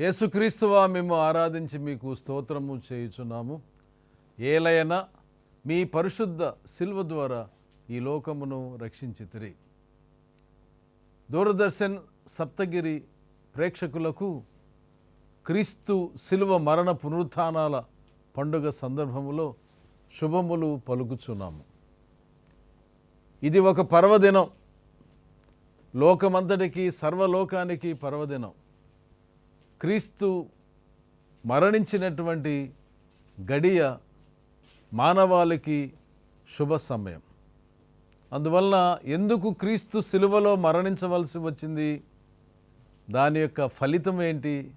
యేసుక్రీస్తువా మేము ఆరాధించి మీకు స్తోత్రము చేయుచున్నాము. ఏలయన మీ పరిశుద్ధ శిల్వ ద్వారా ఈ లోకమును రక్షించితిరి దూరదర్శన్ సప్తగిరి ప్రేక్షకులకు క్రీస్తు శిలువ మరణ పునరుత్నాల పండుగ సందర్భములో శుభములు పలుకుచున్నాము. ఇది ఒక పర్వదినం. లోకమంతటికి సర్వలోకానికి పర్వదినం. క్రీస్తు మరణించినటువంటి గడియ మానవాళికి శుభ సమయం. అందువలన ఎందుకు క్రీస్తు సిలువలో మరణించవలసి వచ్చింది? దాని యొక్క ఫలితం ఏంటి?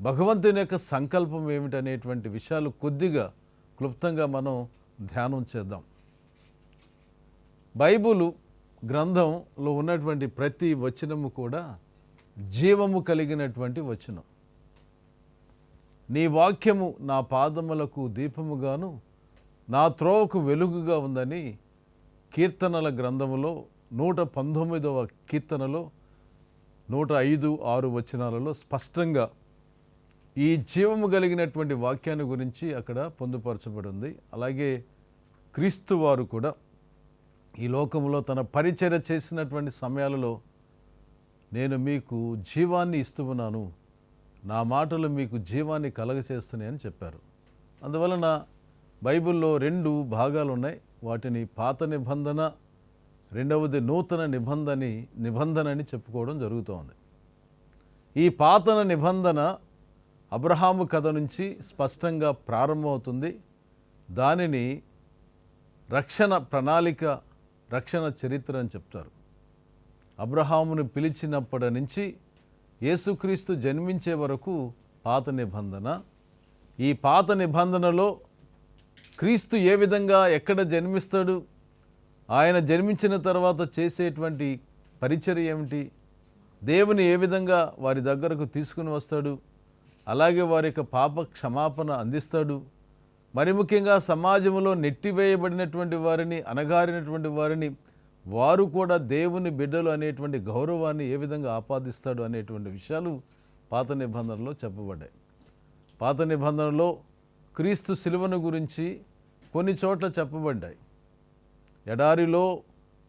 భగవంతుని యొక్క సంకల్పం ఏమిటనేటువంటి విషయాలు కొద్దిగా క్లుప్తంగా మనం ధ్యానం చేద్దాం. బైబులు గ్రంథంలో ఉన్నటువంటి ప్రతి వచనము కూడా జీవము కలిగినటువంటి వచనం. నీ వాక్యము నా పాదములకు దీపముగాను నా త్రోవకు వెలుగుగా ఉందని కీర్తనల గ్రంథములో నూట పంతొమ్మిదవ కీర్తనలో నూట ఐదు ఆరు వచనాలలో స్పష్టంగా ఈ జీవము కలిగినటువంటి వాక్యాన్ని గురించి అక్కడ పొందుపరచబడి ఉంది అలాగే క్రీస్తు వారు కూడా ఈ లోకంలో తన పరిచర్య చేసినటువంటి సమయాలలో నేను మీకు జీవాన్ని ఇస్తూ ఉన్నాను. నా మాటలు మీకు జీవాన్ని కలగచేస్తున్నాయని చెప్పారు. అందువలన బైబిల్లో రెండు భాగాలు ఉన్నాయి వాటిని పాత నిబంధన రెండవది నూతన నిబంధని నిబంధన అని చెప్పుకోవడం జరుగుతోంది. ఈ పాతన నిబంధన అబ్రహాము కథ నుంచి స్పష్టంగా ప్రారంభమవుతుంది. దానిని రక్షణ ప్రణాళిక రక్షణ చరిత్ర అని చెప్తారు. అబ్రహామును పిలిచినప్పటి నుంచి యేసుక్రీస్తు జన్మించే వరకు పాత నిబంధన. ఈ పాత నిబంధనలో క్రీస్తు ఏ విధంగా ఎక్కడ జన్మిస్తాడు ఆయన జన్మించిన తర్వాత చేసేటువంటి పరిచర్య ఏమిటి దేవుని ఏ విధంగా వారి దగ్గరకు తీసుకుని వస్తాడు అలాగే వారి యొక్క పాప క్షమాపణ అందిస్తాడు మరి ముఖ్యంగా సమాజంలో నెట్టివేయబడినటువంటి వారిని అనగారినటువంటి వారిని వారు కూడా దేవుని బిడ్డలు అనేటువంటి గౌరవాన్ని ఏ విధంగా ఆపాదిస్తాడు అనేటువంటి విషయాలు పాత నిబంధనలో చెప్పబడ్డాయి. పాత నిబంధనలో క్రీస్తు శిలువను గురించి కొన్ని చోట్ల చెప్పబడ్డాయి. ఎడారిలో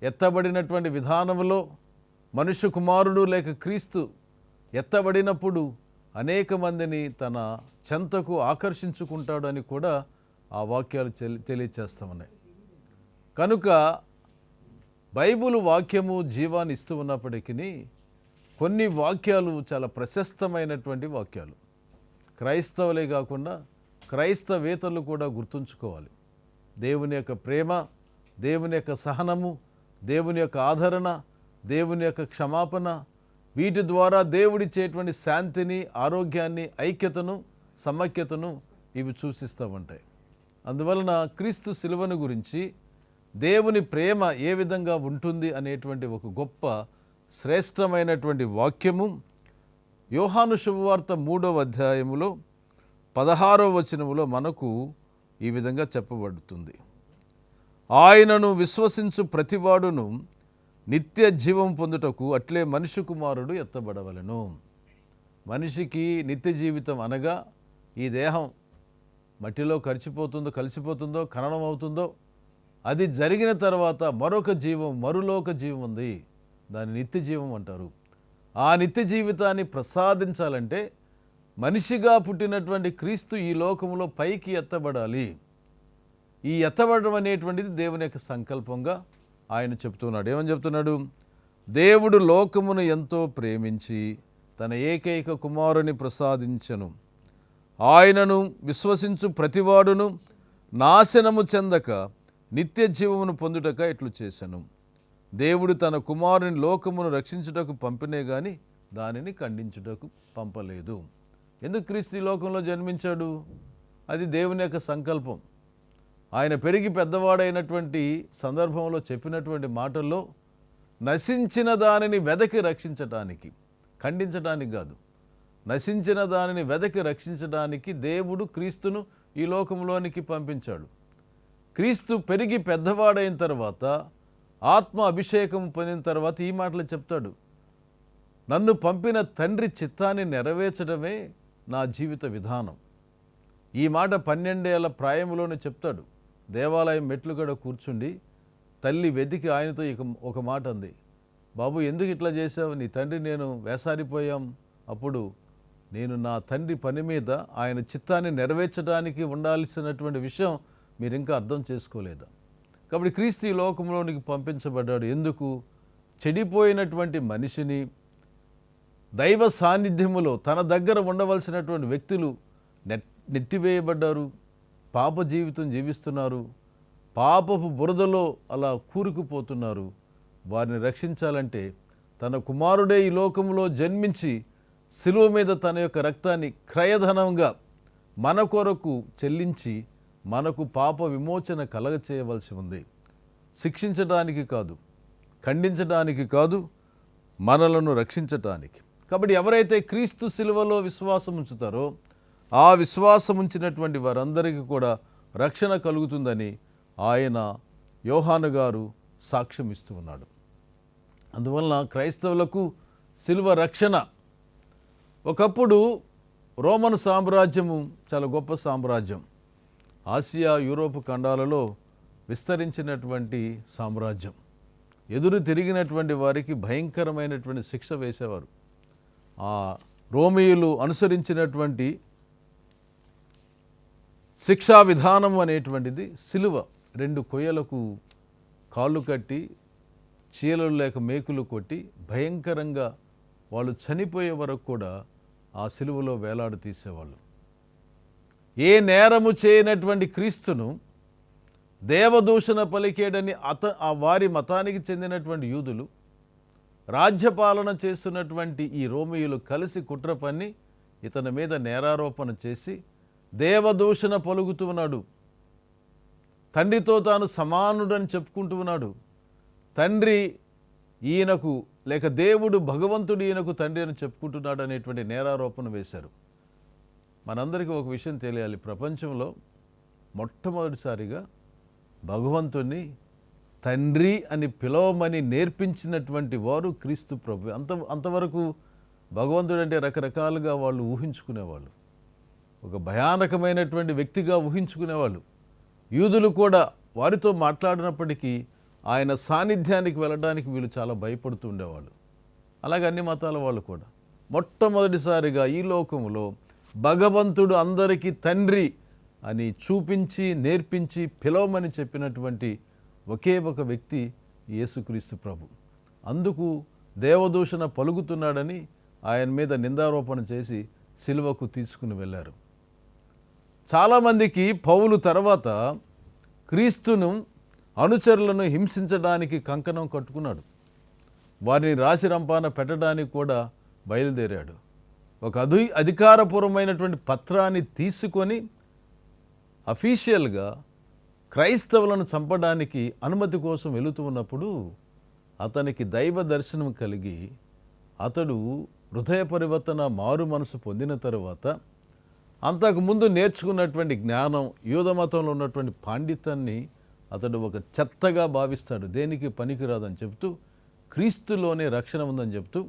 ఎత్తబడినటువంటి విధానంలో మనుష్య కుమారుడు లేక క్రీస్తు ఎత్తబడినప్పుడు అనేక మందిని తన చెంతకు ఆకర్షించుకుంటాడని కూడా ఆ వాక్యాలు తెలియచేస్తామన్నాయి కనుక బైబిల్ వాక్యము జీవాన్ని ఇస్తూ ఉన్నప్పటికీ కొన్ని వాక్యాలు చాలా ప్రశస్తమైనటువంటి వాక్యాలు. క్రైస్తవులే కాకుండా క్రైస్తవేతలు కూడా గుర్తుంచుకోవాలి. దేవుని యొక్క ప్రేమ దేవుని యొక్క సహనము దేవుని యొక్క ఆదరణ దేవుని యొక్క క్షమాపణ వీటి ద్వారా దేవుడిచ్చేటువంటి శాంతిని ఆరోగ్యాన్ని ఐక్యతను సమైక్యతను ఇవి సూచిస్తూ ఉంటాయి. అందువలన క్రీస్తు శిలువను గురించి దేవుని ప్రేమ ఏ విధంగా ఉంటుంది అనేటువంటి ఒక గొప్ప శ్రేష్టమైనటువంటి వాక్యము. యోహాను శుభవార్త మూడవ అధ్యాయములో పదహారవ వచనములో మనకు ఈ విధంగా చెప్పబడుతుంది. ఆయనను విశ్వసించు ప్రతివాడును నిత్య జీవం పొందుటకు అట్లే మనిషి కుమారుడు ఎత్తబడవలెను. మనిషికి నిత్య జీవితం అనగా ఈ దేహం మట్టిలో కరిచిపోతుందో కలిసిపోతుందో ఖననం అవుతుందో అది జరిగిన తర్వాత మరొక జీవం మరులోక జీవం ఉంది. దాని నిత్య జీవం అంటారు. ఆ నిత్య జీవితాన్ని ప్రసాదించాలంటే మనిషిగా పుట్టినటువంటి క్రీస్తు ఈ లోకంలో పైకి ఎత్తబడాలి. ఈ ఎత్తబడడం అనేటువంటిది దేవుని యొక్క సంకల్పంగా ఆయన చెప్తున్నాడు. ఏమని చెప్తున్నాడు? దేవుడు లోకమును ఎంతో ప్రేమించి తన ఏకైక కుమారుని ప్రసాదించను. ఆయనను విశ్వసించు ప్రతివాడును నాశనము చెందక నిత్య జీవమును పొందుటక ఇట్లు చేశాను దేవుడు తన కుమారుని లోకమును రక్షించుటకు పంపినే గాని దానిని ఖండించుటకు పంపలేదు. ఎందుకు క్రీస్తు ఈ లోకంలో జన్మించాడు? అది దేవుని యొక్క సంకల్పం. ఆయన పెరిగి పెద్దవాడైనటువంటి సందర్భంలో చెప్పినటువంటి మాటల్లో నశించిన దానిని వెదకి రక్షించటానికి ఖండించడానికి కాదు నశించిన దానిని వెదకి రక్షించడానికి దేవుడు క్రీస్తును ఈ లోకంలోనికి పంపించాడు. క్రీస్తు పెరిగి పెద్దవాడైన తర్వాత ఆత్మ అభిషేకం పొందిన తర్వాత ఈ మాటలు చెప్తాడు. నన్ను పంపిన తండ్రి చిత్తాన్ని నెరవేర్చడమే నా జీవిత విధానం. ఈ మాట పన్నెండేళ్ళ ప్రాయంలోనే చెప్తాడు. దేవాలయం మెట్లు మెట్లుగడ కూర్చుండి తల్లి వెతికి ఆయనతో ఇక ఒక మాట అంది. బాబు ఎందుకు ఇట్లా చేసావు నీ తండ్రి నేను వేసారిపోయాం. అప్పుడు నేను నా తండ్రి పని మీద ఆయన చిత్తాన్ని నెరవేర్చడానికి ఉండాల్సినటువంటి విషయం మీరు ఇంకా అర్థం చేసుకోలేదా. కాబట్టి క్రీస్తు ఈ లోకంలోనికి పంపించబడ్డాడు. ఎందుకు? చెడిపోయినటువంటి మనిషిని దైవ సాన్నిధ్యములో తన దగ్గర ఉండవలసినటువంటి వ్యక్తులు నెట్ నెట్టివేయబడ్డారు. పాప జీవితం జీవిస్తున్నారు. పాపపు బురదలో అలా కూరుకుపోతున్నారు. వారిని రక్షించాలంటే తన కుమారుడే ఈ లోకంలో జన్మించి శిలువ మీద తన యొక్క రక్తాన్ని క్రయధనంగా మన కొరకు చెల్లించి మనకు పాప విమోచన కలగ చేయవలసి ఉంది. శిక్షించడానికి కాదు ఖండించడానికి కాదు మనలను రక్షించటానికి. కాబట్టి ఎవరైతే క్రీస్తు శిలువలో విశ్వాసం ఉంచుతారో ఆ విశ్వాసం ఉంచినటువంటి వారందరికీ కూడా రక్షణ కలుగుతుందని ఆయన యోహాను గారు సాక్ష్యం ఇస్తూ ఉన్నాడు. అందువలన క్రైస్తవులకు శిలువ రక్షణ. ఒకప్పుడు రోమన్ సామ్రాజ్యము చాలా గొప్ప సామ్రాజ్యం. ఆసియా యూరోప్ ఖండాలలో విస్తరించినటువంటి సామ్రాజ్యం. ఎదురు తిరిగినటువంటి వారికి భయంకరమైనటువంటి శిక్ష వేసేవారు. ఆ రోమియులు అనుసరించినటువంటి శిక్షా విధానం అనేటువంటిది సిలువ రెండు కొయ్యలకు కాళ్ళు కట్టి చీలలు లేక మేకులు కొట్టి భయంకరంగా వాళ్ళు చనిపోయే వరకు కూడా ఆ సిలువలో వేలాడు తీసేవాళ్ళు ఏ నేరము చేయనటువంటి క్రీస్తును దేవదూషణ పలికేడని అత ఆ వారి మతానికి చెందినటువంటి యూదులు రాజ్యపాలన చేస్తున్నటువంటి ఈ రోమియులు కలిసి కుట్ర పన్ని ఇతని మీద నేరారోపణ చేసి దేవదూషణ పలుకుతూ ఉన్నాడు. తండ్రితో తాను సమానుడని చెప్పుకుంటూ ఉన్నాడు. తండ్రి ఈయనకు లేక దేవుడు భగవంతుడు ఈయనకు తండ్రి అని చెప్పుకుంటున్నాడు అనేటువంటి నేరారోపణ వేశారు. మనందరికీ ఒక విషయం తెలియాలి. ప్రపంచంలో మొట్టమొదటిసారిగా భగవంతుణ్ణి తండ్రి అని పిలవమని నేర్పించినటువంటి వారు క్రీస్తు ప్రభు. అంత అంతవరకు భగవంతుడు అంటే రకరకాలుగా వాళ్ళు ఊహించుకునేవాళ్ళు. ఒక భయానకమైనటువంటి వ్యక్తిగా ఊహించుకునేవాళ్ళు. యూదులు కూడా వారితో మాట్లాడినప్పటికీ ఆయన సాన్నిధ్యానికి వెళ్ళడానికి వీళ్ళు చాలా భయపడుతూ ఉండేవాళ్ళు. అలాగే అన్ని మతాల వాళ్ళు కూడా. మొట్టమొదటిసారిగా ఈ లోకంలో భగవంతుడు అందరికీ తండ్రి అని చూపించి నేర్పించి పిలవమని చెప్పినటువంటి ఒకే ఒక వ్యక్తి యేసుక్రీస్తు ప్రభు. అందుకు దేవదూషణ పలుకుతున్నాడని ఆయన మీద నిందారోపణ చేసి సిలువకు తీసుకుని వెళ్ళారు. చాలామందికి పౌలు తర్వాత క్రీస్తును అనుచరులను హింసించడానికి కంకణం కట్టుకున్నాడు. వారిని రాశి రంపాన పెట్టడానికి కూడా బయలుదేరాడు. ఒక అధి అధికారపూర్వమైనటువంటి పత్రాన్ని తీసుకొని అఫీషియల్గా క్రైస్తవులను చంపడానికి అనుమతి కోసం వెళుతూ ఉన్నప్పుడు అతనికి దైవ దర్శనం కలిగి అతడు హృదయ పరివర్తన మారు మనసు పొందిన తరువాత అంతకుముందు నేర్చుకున్నటువంటి జ్ఞానం యూద మతంలో ఉన్నటువంటి పాండిత్యాన్ని అతడు ఒక చెత్తగా భావిస్తాడు. దేనికి పనికిరాదని చెప్తూ క్రీస్తులోనే రక్షణ ఉందని చెప్తూ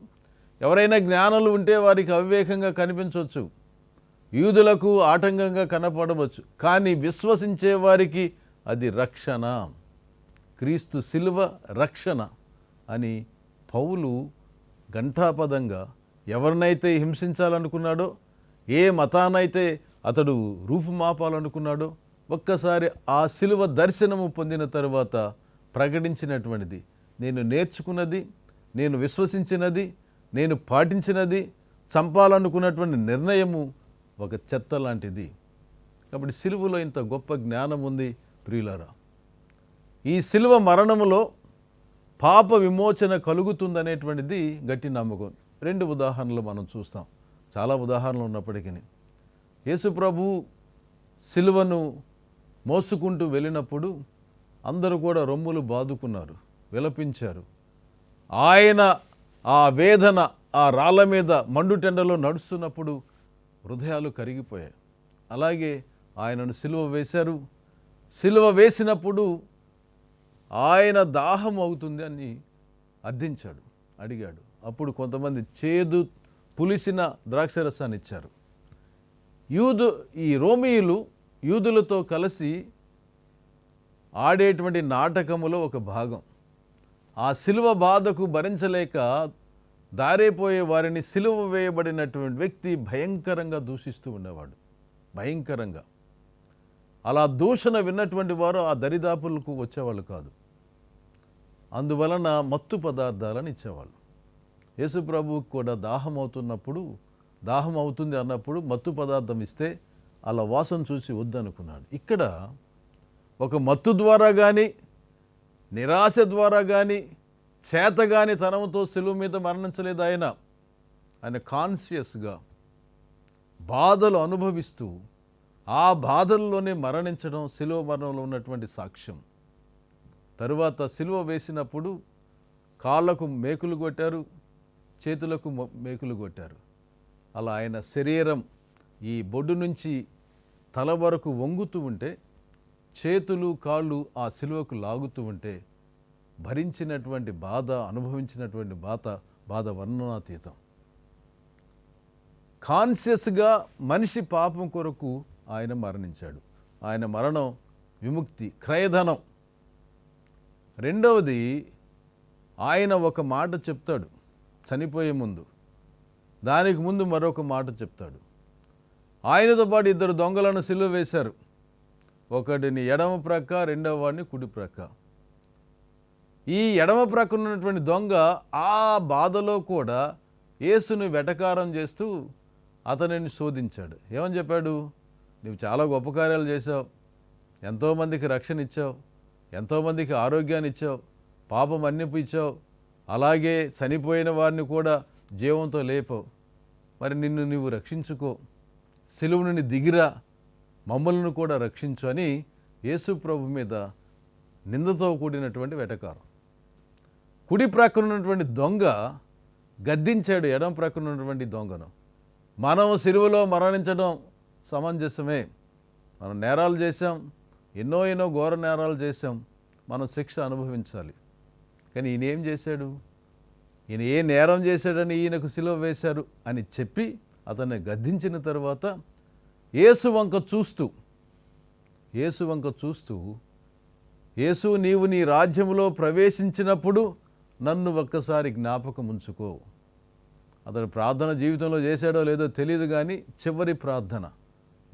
ఎవరైనా జ్ఞానాలు ఉంటే వారికి అవివేకంగా కనిపించవచ్చు. యూదులకు ఆటంకంగా కనపడవచ్చు. కానీ విశ్వసించే వారికి అది రక్షణ. క్రీస్తు శిలువ రక్షణ అని పౌలు ఘంటాపదంగా ఎవరినైతే హింసించాలనుకున్నాడో ఏ మతానైతే అతడు రూపుమాపాలనుకున్నాడో ఒక్కసారి ఆ శిలువ దర్శనము పొందిన తరువాత ప్రకటించినటువంటిది. నేను నేర్చుకున్నది నేను విశ్వసించినది నేను పాటించినది చంపాలనుకున్నటువంటి నిర్ణయము ఒక చెత్త లాంటిది. కాబట్టి సిలువలో ఇంత గొప్ప జ్ఞానం ఉంది ప్రియులారా. ఈ సిలువ మరణములో పాప విమోచన కలుగుతుందనేటువంటిది గట్టి నమ్మకం. రెండు ఉదాహరణలు మనం చూస్తాం. చాలా ఉదాహరణలు ఉన్నప్పటికీ యేసు ప్రభు సిలువను మోసుకుంటూ వెళ్ళినప్పుడు అందరూ కూడా రొమ్ములు బాదుకున్నారు విలపించారు. ఆయన ఆ వేదన ఆ రాళ్ళ మీద మండుటెండలో నడుస్తున్నప్పుడు హృదయాలు కరిగిపోయాయి. అలాగే ఆయనను సిలువ వేశారు. సిలువ వేసినప్పుడు ఆయన దాహం అవుతుంది అని అర్థించాడు అడిగాడు. అప్పుడు కొంతమంది చేదు పులిసిన ద్రాక్షరసాన్ని ఇచ్చారు. యూదు ఈ రోమియులు యూదులతో కలిసి ఆడేటువంటి నాటకములో ఒక భాగం. ఆ సిలువ బాధకు భరించలేక దారైపోయే వారిని సిలువ వేయబడినటువంటి వ్యక్తి భయంకరంగా దూషిస్తూ ఉండేవాడు. భయంకరంగా. అలా దూషణ విన్నటువంటి వారు ఆ దరిదాపులకు వచ్చేవాళ్ళు కాదు. అందువలన మత్తు పదార్థాలను ఇచ్చేవాళ్ళు. యేసు కూడా దాహం అవుతున్నప్పుడు దాహం అవుతుంది అన్నప్పుడు మత్తు పదార్థం ఇస్తే అలా వాసన చూసి వద్దనుకున్నాడు. ఇక్కడ ఒక మత్తు ద్వారా కానీ నిరాశ ద్వారా కానీ చేతగాని తనంతో సెలువు మీద మరణించలేదు ఆయన. ఆయన కాన్షియస్గా బాధలు అనుభవిస్తూ ఆ బాధల్లోనే మరణించడం శిలువ మరణంలో ఉన్నటువంటి సాక్ష్యం. తరువాత సిలువ వేసినప్పుడు కాళ్ళకు మేకులు కొట్టారు చేతులకు మేకులు కొట్టారు. అలా ఆయన శరీరం ఈ బొడ్డు నుంచి తల వరకు వంగుతూ ఉంటే చేతులు కాళ్ళు ఆ సిలువకు లాగుతూ ఉంటే భరించినటువంటి బాధ అనుభవించినటువంటి బాధ బాధ వర్ణనాతీతం. కాన్షియస్గా మనిషి పాపం కొరకు ఆయన మరణించాడు. ఆయన మరణం విముక్తి క్రయధనం. రెండవది ఆయన ఒక మాట చెప్తాడు చనిపోయే ముందు. దానికి ముందు మరొక మాట చెప్తాడు. ఆయనతో పాటు ఇద్దరు దొంగలను సిలువ వేశారు. ఒకడిని ఎడమ ప్రక్క రెండవ వాడిని కుడి ప్రక్క. ఈ ఎడమ ప్రక్కన ఉన్నటువంటి దొంగ ఆ బాధలో కూడా యేసుని వెటకారం చేస్తూ అతనిని శోధించాడు. ఏమని చెప్పాడు? నువ్వు చాలా గొప్ప కార్యాలు చేశావు. ఎంతోమందికి రక్షణ ఇచ్చావు. ఎంతోమందికి ఆరోగ్యాన్ని ఇచ్చావు. పాపం అన్నిపు ఇచ్చావు. అలాగే చనిపోయిన వారిని కూడా జీవంతో లేపావు. మరి నిన్ను నువ్వు రక్షించుకో. సిలువు నుండి దిగిరా. మమ్మల్ని కూడా రక్షించు అని యేసు ప్రభు మీద నిందతో కూడినటువంటి వెటకారం. కుడి ప్రక్కన ఉన్నటువంటి దొంగ గద్దించాడు ఎడం ప్రక్కన ఉన్నటువంటి దొంగను. మనం సిరువలో మరణించడం సమంజసమే. మనం నేరాలు చేసాం ఎన్నో ఎన్నో ఘోర నేరాలు చేసాం మనం శిక్ష అనుభవించాలి. కానీ ఈయన ఏం చేశాడు? ఈయన ఏ నేరం చేశాడని ఈయనకు సిలువ వేశారు అని చెప్పి అతన్ని గద్దించిన తర్వాత యేసు వంక చూస్తూ యేసు వంక చూస్తూ యేసు నీవు నీ రాజ్యంలో ప్రవేశించినప్పుడు నన్ను ఒక్కసారి జ్ఞాపకం ఉంచుకో. అతడు ప్రార్థన జీవితంలో చేశాడో లేదో తెలియదు కానీ చివరి ప్రార్థన.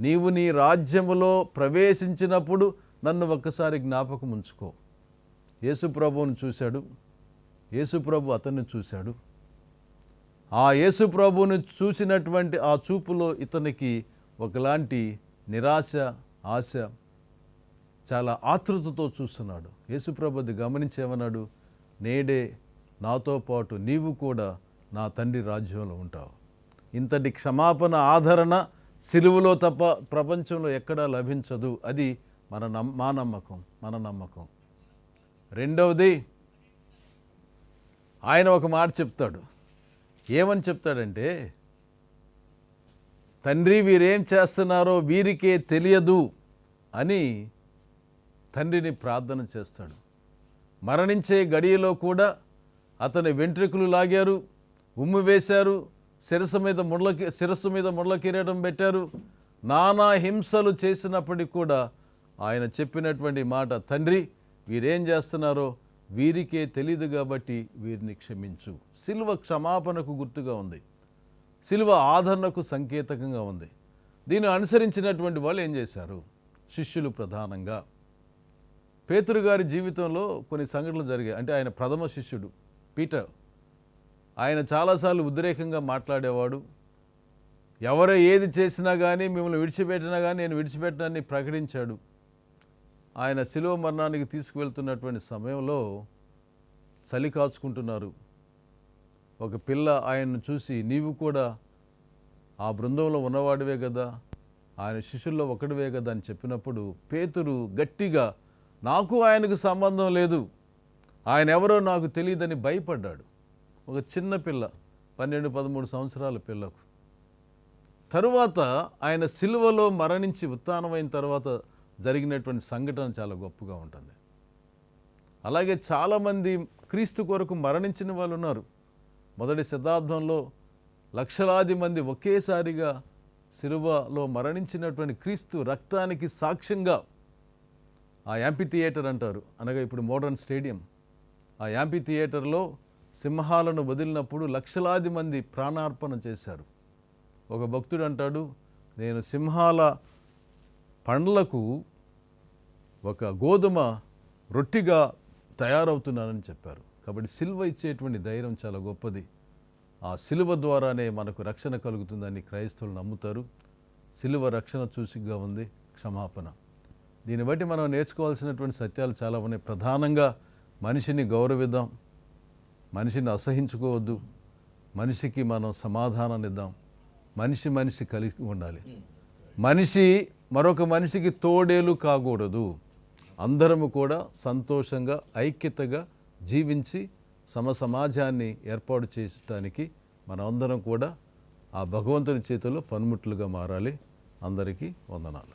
నీవు నీ రాజ్యములో ప్రవేశించినప్పుడు నన్ను ఒక్కసారి జ్ఞాపకం ఉంచుకో. యేసు ప్రభువును చూశాడు. యేసు ప్రభు అతన్ని చూశాడు. ఆ యేసు ప్రభువును చూసినటువంటి ఆ చూపులో ఇతనికి ఒకలాంటి నిరాశ ఆశ చాలా ఆతృతతో చూస్తున్నాడు. యేసుప్రభుది గమనించేమన్నాడు? నేడే నాతో పాటు నీవు కూడా నా తండ్రి రాజ్యంలో ఉంటావు. ఇంతటి క్షమాపణ ఆదరణ సిలువలో తప్ప ప్రపంచంలో ఎక్కడా లభించదు. అది మన నమ్ మా నమ్మకం మన నమ్మకం. రెండవది ఆయన ఒక మాట చెప్తాడు. ఏమని చెప్తాడంటే తండ్రి వీరేం చేస్తున్నారో వీరికే తెలియదు అని తండ్రిని ప్రార్థన చేస్తాడు. మరణించే గడియలో కూడా అతని వెంట్రుకలు లాగారు ఉమ్ము వేశారు శిరస్సు మీద ముళ్ళ శిరస్సు మీద ముళ్ళ కిరీటం పెట్టారు నానా హింసలు చేసినప్పటికీ కూడా ఆయన చెప్పినటువంటి మాట తండ్రి వీరేం చేస్తున్నారో వీరికే తెలీదు కాబట్టి వీరిని క్షమించు. సిల్వ క్షమాపణకు గుర్తుగా ఉంది. శిలువ ఆదరణకు సంకేతకంగా ఉంది. దీన్ని అనుసరించినటువంటి వాళ్ళు ఏం చేశారు? శిష్యులు ప్రధానంగా. పేతురు గారి జీవితంలో కొన్ని సంఘటనలు జరిగాయి. అంటే ఆయన ప్రథమ శిష్యుడు పీటర్. ఆయన చాలాసార్లు ఉద్రేకంగా మాట్లాడేవాడు. ఎవరో ఏది చేసినా కానీ మిమ్మల్ని విడిచిపెట్టినా కానీ నేను విడిచిపెట్టనని ప్రకటించాడు. ఆయన శిలువ మరణానికి తీసుకువెళ్తున్నటువంటి సమయంలో చలి కాచుకుంటున్నారు. ఒక పిల్ల ఆయన్ను చూసి నీవు కూడా ఆ బృందంలో ఉన్నవాడివే కదా ఆయన శిష్యుల్లో ఒకడివే కదా అని చెప్పినప్పుడు పేతురు గట్టిగా నాకు ఆయనకు సంబంధం లేదు. ఆయన ఎవరో నాకు తెలియదని భయపడ్డాడు. ఒక చిన్న పిల్ల పన్నెండు పదమూడు సంవత్సరాల పిల్లకు. తరువాత ఆయన సిలువలో మరణించి ఉత్థానమైన తర్వాత జరిగినటువంటి సంఘటన చాలా గొప్పగా ఉంటుంది. అలాగే చాలామంది క్రీస్తు కొరకు మరణించిన వాళ్ళు ఉన్నారు. మొదటి శతాబ్దంలో లక్షలాది మంది ఒకేసారిగా సిలువలో మరణించినటువంటి క్రీస్తు రక్తానికి సాక్ష్యంగా ఆ యాంపీ థియేటర్ అంటారు. అనగా ఇప్పుడు మోడర్న్ స్టేడియం. ఆ యాంపీ థియేటర్లో సింహాలను వదిలినప్పుడు లక్షలాది మంది ప్రాణార్పణ చేశారు. ఒక భక్తుడు అంటాడు నేను సింహాల పండ్లకు ఒక గోధుమ రొట్టిగా తయారవుతున్నానని చెప్పారు. కాబట్టి సిలువ ఇచ్చేటువంటి ధైర్యం చాలా గొప్పది. ఆ సిలువ ద్వారానే మనకు రక్షణ కలుగుతుందని క్రైస్తవులు నమ్ముతారు. సిలువ రక్షణ చూసిగా ఉంది. క్షమాపణ. దీన్ని బట్టి మనం నేర్చుకోవాల్సినటువంటి సత్యాలు చాలా ఉన్నాయి. ప్రధానంగా మనిషిని గౌరవిద్దాం. మనిషిని అసహించుకోవద్దు. మనిషికి మనం సమాధానాన్ని ఇద్దాం. మనిషి మనిషి కలిగి ఉండాలి. మనిషి మరొక మనిషికి తోడేలు కాకూడదు. అందరము కూడా సంతోషంగా ఐక్యతగా జీవించి సమ సమాజాన్ని ఏర్పాటు చేయటానికి మనందరం కూడా ఆ భగవంతుని చేతిలో పనిముట్లుగా మారాలి. అందరికీ వందనాలు.